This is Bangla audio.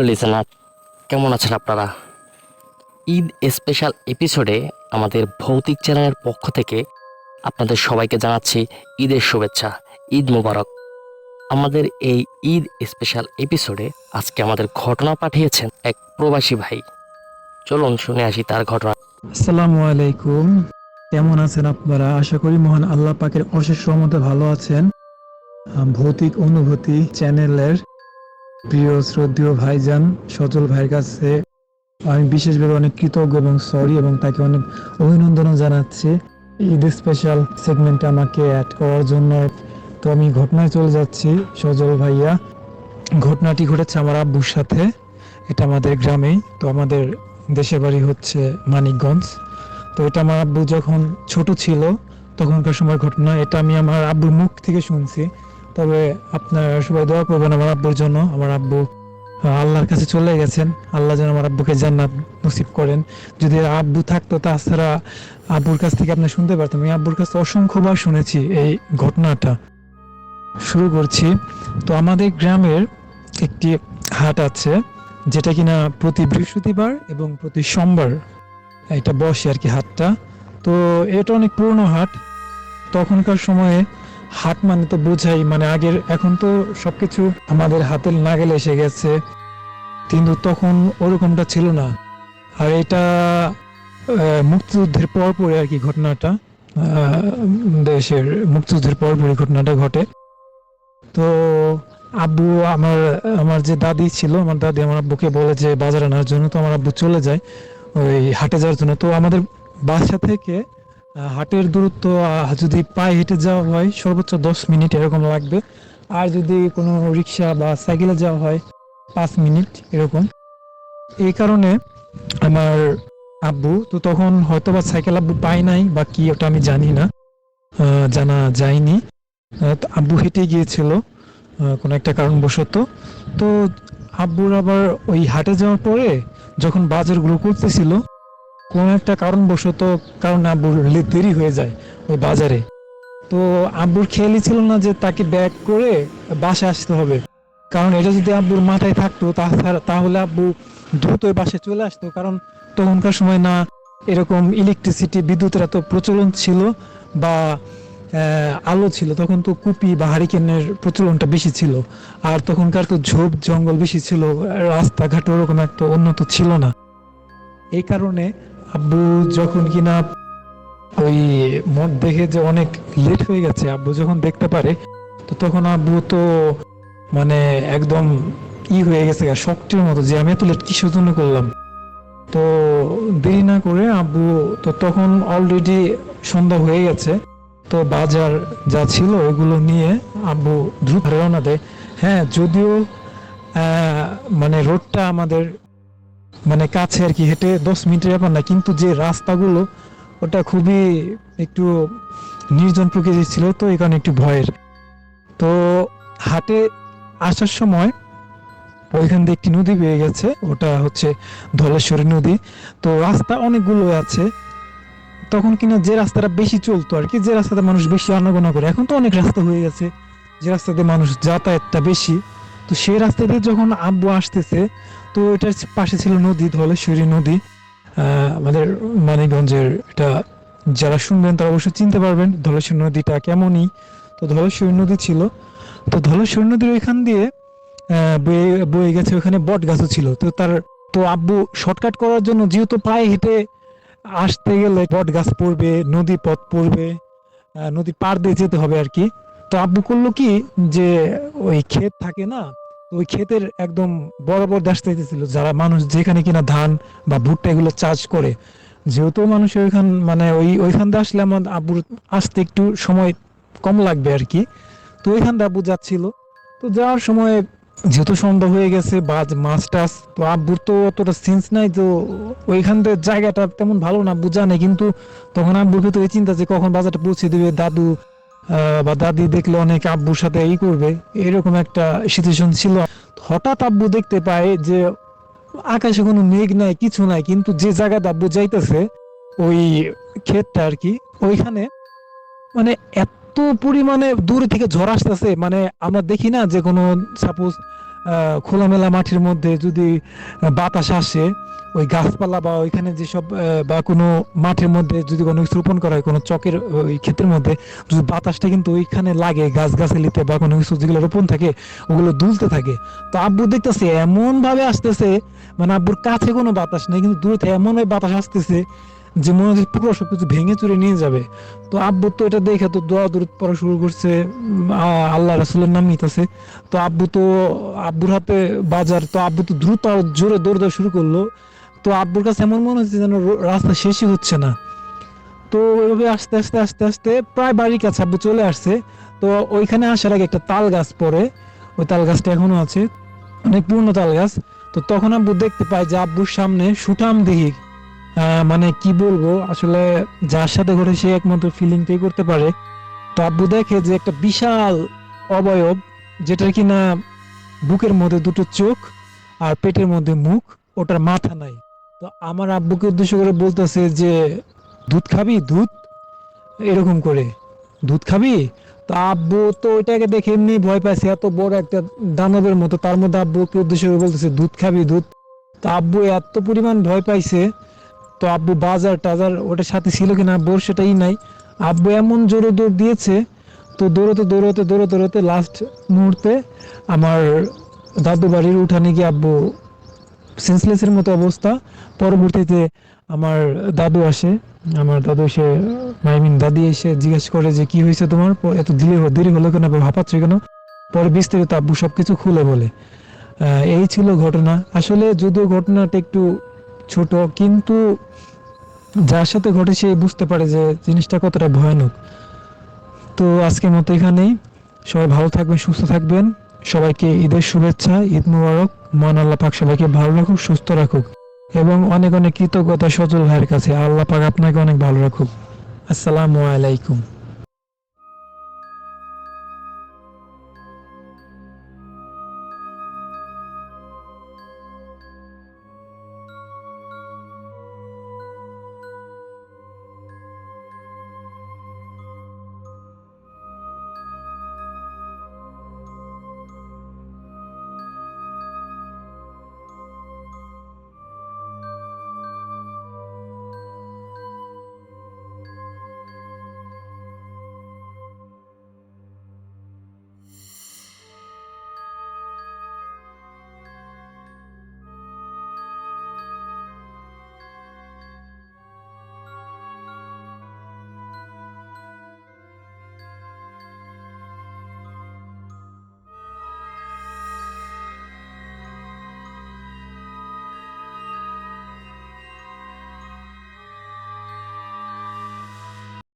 প্রিয় লিসেনার কেমন আছেন আপনারা? ঈদ স্পেশাল এপিসোডে আমাদের ভৌতিক চ্যানেলের পক্ষ থেকে আপনাদের সবাইকে জানাচ্ছি ঈদের শুভেচ্ছা, ঈদ মোবারক। আমাদের এই ঈদ স্পেশাল এপিসোডে আজকে আমাদের ঘটনা পাঠিয়েছেন এক প্রবাসী ভাই। চলুন শুনে আসি তার ঘটনা। আসসালামু আলাইকুম। কেমন আছেন আপনারা? আশা করি মহান আল্লাহ পাকের অশেষ রহমতে ভালো আছেন। ভৌতিক অনুভূতি চ্যানেলের প্রিয়, শ্রদ্ধেয় ভাইজান সজল ভাইয়ের কাছে আমি বিশেষভাবে অনেক কৃতজ্ঞ এবং সরি এবং তাকে অনেক অভিনন্দনও জানাচ্ছি। ঈদ স্পেশাল সেগমেন্টে আমাকে অ্যাড করার জন্য। তো আমি ঘটনায় চলে যাচ্ছি, সজল ভাইয়া। ঘটনাটি ঘটেছে আমার আব্বুর সাথে। এটা আমাদের গ্রামেই। তো আমাদের দেশের বাড়ি হচ্ছে মানিকগঞ্জ। তো এটা আমার আব্বু যখন ছোট ছিল, তখনকার সময় ঘটনা, এটা আমি আমার আব্বুর মুখ থেকে শুনছি। তবে আপনার সবাই দোয়া করবেন আমার আব্বুর জন্য। আমার আব্বু আল্লাহর কাছে চলে গেছেন। আল্লাহ যেন আমার আব্বুকে জান্নাত নসিব করেন। যদি আব্বু থাকতো, তাছাড়া আব্বুর কাছ থেকে আপনি শুনতে পারতাম আমি আব্বুর কাছে অসংখ্যবার শুনেছি এই ঘটনাটা। শুরু করছি। তো আমাদের গ্রামের একটি হাট আছে, যেটা কিনা প্রতি বৃহস্পতিবার এবং প্রতি সোমবার এটা বসে আর কি হাটটা। তো এটা অনেক পুরনো হাট। তখনকার সময়ে হাট মানে তো বোঝাই মানে আগের, এখন তো সবকিছু আমাদের হাতের নাগালে এসে গেছে। কিন্তু তখন ওরকমটা ছিল না। আর এটা মুক্তিযুদ্ধের পরপরে আর কি ঘটনাটা দেশের মুক্তিযুদ্ধের পরপরই ঘটনাটা ঘটে। তো আব্বু আমার আমার যে দাদি ছিল, আমার দাদি আমার আব্বুকে বলে যে বাজার আনার জন্য তো আমার আব্বু চলে যায়, ওই হাটে যাওয়ার জন্য। তো আমাদের বাসা থেকে হাটের দূরত্ব যদি পায়ে হেঁটে যাওয়া হয়, সর্বোচ্চ দশ মিনিট এরকম লাগবে। আর যদি কোনো রিক্সা বা সাইকেলে যাওয়া হয়, পাঁচ মিনিট এরকম। এই কারণে আমার আব্বু, তো তখন হয়তো বা সাইকেল আব্বু পায় নাই বা কি, ওটা আমি জানি না। জানা যায়নি। আব্বু হেঁটে গিয়েছিল কোনো একটা কারণবশত। তো আব্বুর আবার ওই হাটে যাওয়ার পরে যখন বাজারগুলো করতেছিল কোনো একটা কারণবশত কারণ আব্বুর দেরি হয়ে যায় ওই বাজারে। তো আব্বুর খেয়ালই ছিল না যে তাকে ব্যাক করে বাসে আসতে হবে। কারণ এটা যদি আব্বুর মাথায় থাকতো তাহলে আব্বু দ্রুত বাসে চলে আসতো। কারণ তখনকার সময় না এরকম ইলেকট্রিসিটি বিদ্যুতের এত প্রচলন ছিল বা আলো ছিল, তখন তো কুপি বা হারিকেনের প্রচলনটা বেশি ছিল। আর তখনকার তো ঝোপ, জঙ্গল বেশি ছিল, রাস্তাঘাট ওরকম একটা উন্নত ছিল না। এই কারণে আব্বু যখন কিনা ওই মদ দেখে যে অনেক লেট হয়ে গেছে, আব্বু যখন দেখতে পারে, তো তখন আব্বু তো মানে একদম ই হয়ে গেছে শক্তির মতো যে আমি এত লেট কিসের জন্য করলাম? তো দেরি না করে আব্বু, তো তখন অলরেডি সন্ধ্যা হয়ে গেছে, তো বাজার যা ছিল ওগুলো নিয়ে আব্বু দ্রুত রওনা দেয়। হ্যাঁ যদিও মানে রোডটা আমাদের মানে কাছে আর কি হেঁটে দশ মিনিটের ব্যাপার না, কিন্তু যে রাস্তাগুলো, ওটা খুবই একটু নির্জন প্রকৃতির ছিল, তো কারণে একটু ভয়ের। তো হাটে আসার সময় ওইখান দিয়ে একটি নদী বেয়ে গেছে, ওটা হচ্ছে ধলেশ্বরী নদী। তো রাস্তা অনেকগুলো আছে। তখন কিনা যে রাস্তাটা বেশি চলতো আর কি, যে রাস্তাতে মানুষ বেশি আনাগোনা করে, এখন তো অনেক রাস্তা হয়ে গেছে। যে রাস্তাতে মানুষ যাতায়াতটা বেশি। তো সেই রাস্তা দিয়ে যখন আব্বু আসতেছে, তো এটার পাশে ছিল নদী ধলেশ্বরী নদী। আমাদের মানিকগঞ্জের এটা যারা শুনবেন তারা অবশ্যই চিনতে পারবেন ধলেশ্বরী নদীটা কেমনই। তো ধলেশ্বরী নদী ছিল। তো ধলেশ্বরী নদীর ওইখান দিয়ে বয়ে বয়ে গেছে ওখানে বট গাছও ছিল। তো তার, তো আব্বু শর্টকাট করার জন্য যেহেতু পায়ে হেঁটে আসতে গেলে বট গাছ পড়বে, নদী পথ পড়বে নদী পার দিয়ে যেতে হবে আর কি। তো আব্বু করল কি যে ওই ক্ষেত থাকে না ওই ক্ষেতের একদম বরাবর দাসতে যেতেছিল যারা মানুষ যেখানে কিনা ধান বা ভুট্টা এগুলো চাষ করে। যেহেতু মানুষ ওইখান মানে ওই, ওইখান দিয়ে আসলে আমার আব্বুর আসতে একটু সময় কম লাগবে আর কি। তো ওইখান দিয়ে আব্বু যাচ্ছিল। তো যাওয়ার সময় যেহেতু সন্ধ্যা হয়ে গেছে, বাজ, মাছ টাছ, তো আব্বুর তো অতটা সেন্স নাই, তো ওইখান জায়গাটা তেমন ভালো না, আব্বু জানে। কিন্তু তখন আব্বুর ভিতরে চিন্তা যে কখন বাজারটা পৌঁছে দেবে, দাদু বা দাদি দেখলে অনেক আব্বুর সাথে ই করবে। এরকম একটা সিচুয়েশন ছিল। হঠাৎ আব্বু দেখতে পায় যে আকাশে কোনো মেঘ নাই, কিছু নাই, কিন্তু যে জায়গায় আব্বু যাইতেছে, ওই ক্ষেতটা আর কি, ওইখানে মানে এত পরিমাণে দূর থেকে ঝড় আসতেছে মানে আমরা দেখি না যে কোনো সাপোজ খোলামেলা মাঠের মধ্যে যদি বাতাস আসে, ওই গাছপালা বা ওইখানে যেসব বা কোনো মাঠের মধ্যে যদি কোনো কিছু রোপণ করা হয়, কোনো চকের ওই ক্ষেতের মধ্যে, যদি বাতাসটা কিন্তু ওইখানে লাগে গাছ গাছালিতে বা কোনো কিছু যেগুলো রোপণ থাকে, ওগুলো দুলতে থাকে। তো আব্বু দেখতেছে এমন ভাবে আসতেছে মানে আব্বুর কাছে কোনো বাতাস নেই, কিন্তু দূরে থেকে এমন ওই বাতাস আসতেছে যে মনে হচ্ছে পুরো সবকিছু ভেঙে চুরে নিয়ে যাবে। তো আব্বু তো এটা দেখে তো দোয়া দূরত পড়া শুরু করছে আল্লাহ রাসুলের নাম নিতেছে। তো আব্বু তো আব্বুর হাতে বাজার তো আব্বু তো দ্রুত জোরে দৌড় দেওয়া শুরু করল। তো আব্বুর কাছে এমন মনে হচ্ছে যেন রাস্তা শেষই হচ্ছে না। তো ওইভাবে আস্তে আস্তে আস্তে আস্তে প্রায় বাড়ির কাছে আব্বু চলে আসছে। তো ওইখানে আসার আগে একটা তাল গাছ পড়ে। ওই তাল গাছটা এখনও আছে। অনেক পুরনো তাল গাছ। তো তখন আব্বু দেখতে পায় যে আব্বুর সামনে সুঠাম দিঘি আহ, মানে কি বলব, আসলে যার সাথে ঘটে সে একমাত্র ফিলিংটাই করতে পারে। তো আব্বু দেখে যে একটা বিশাল অবয়ব, যেটার কিনা বুকের মধ্যে দুটো চোখ আর পেটের মধ্যে মুখ, ওটার মাথা নাই। তো আমার আব্বুকে উদ্দেশ্য করে বলতেছে যে, দুধ খাবি? দুধ? এরকম করে। দুধ খাবি? তো আব্বু তো ওইটাকে দেখে এমনি ভয় পাইছে, এত বড় একটা দানবের মতো। তার মধ্যে আব্বুকে উদ্দেশ্য করে বলতেছে, দুধ খাবি? দুধ? তো আব্বু এত পরিমাণ ভয় পাইছে তো আব্বু বাজার টাজার ওটার সাথে ছিল কিনা আব্বুর সেটাই নাই। আব্বু এমন জোরে দৌড় দিয়েছে, তো দৌড়তে দৌড়তে দৌড়তে দৌড়তে লাস্ট মুহূর্তে আমার দাদু বাড়ির উঠানে গিয়ে আব্বু সেন্সলেসের মতো অবস্থা। পরবর্তীতে আমার দাদু আসে, আমার দাদু এসে আই মিন দাদি এসে জিজ্ঞেস করে যে কি হয়েছে তোমার? এত হ- দেরি হলো কেন হাঁপাচ্ছ কেন? পরে বিস্তারিত আব্বু সবকিছু খুলে বলে। এই ছিল ঘটনা। আসলে যদিও ঘটনাটা একটু ছোট, কিন্তু যার সাথে ঘটে সে বুঝতে পারে যে জিনিসটা কতটা ভয়ানক। তো আজকের মতো এখানেই। সবাই ভালো থাকবেন, সুস্থ থাকবেন। সবাইকে ঈদের শুভেচ্ছা, ঈদ মুবারক। মহান আল্লাহ পাক সবাইকে ভালো রাখুক, সুস্থ রাখুক। এবং অনেক অনেক কৃতজ্ঞতা সজল ভাইয়ের কাছে। আল্লাহ পাক আপনাকে অনেক ভালো রাখুক। আসসালামু আলাইকুম।